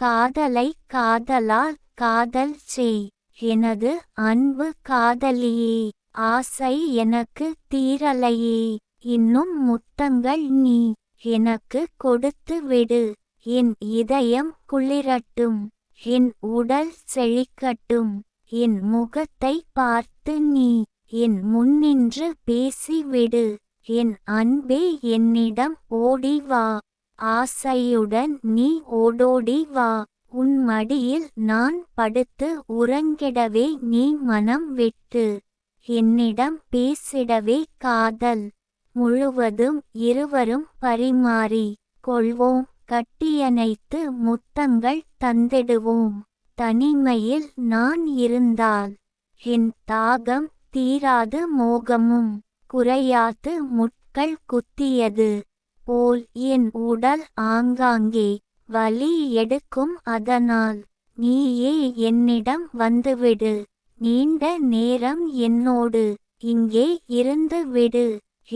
காதலை காதலால் காதல் செய். எனது அன்பு காதலியே. ஆசை எனக்கு தீரலையே. இன்னும் முத்தங்கள் நீ எனக்கு கொடுத்து விடு. என் இதயம் குளிரட்டும். என் உடல் செழிக்கட்டும். என் முகத்தை பார்த்து நீ என் முன்னின்று பேசிவிடு என் அன்பே என்னிடம் ஓடி வா. ஆசையுடன் நீ ஓடோடி வா. உன் மடியில் நான் படுத்து உறங்கிடவே நீ மனம் விட்டு. என்னிடம் பேசிடவே காதல். முழுவதும் இருவரும் பரிமாறி. கொள்வோம் கட்டியணைத்து முத்தங்கள் தந்திடுவோம். தனிமையில் நான் இருந்தால். என் தாகம் தீராது மோகமும். குறையாது முட்கள் குத்தியது. போல் என் உடல் ஆங்காங்கே வலி எடுக்கும் அதனால். நீயே என்னிடம் வந்துவிடு. நீண்ட நேரம் என்னோடு. இங்கே இருந்து விடு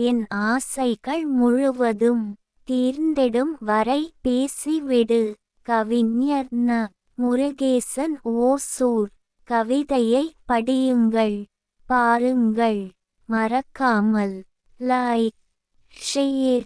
என் ஆசைகள் முழுவதும் தீர்ந்திடும் வரை பேசிவிடு. கவிஞர் ந. முருகேசன் ஓசூர். கவிதையை படியுங்கள். பாருங்கள். மறக்காமல். Like share.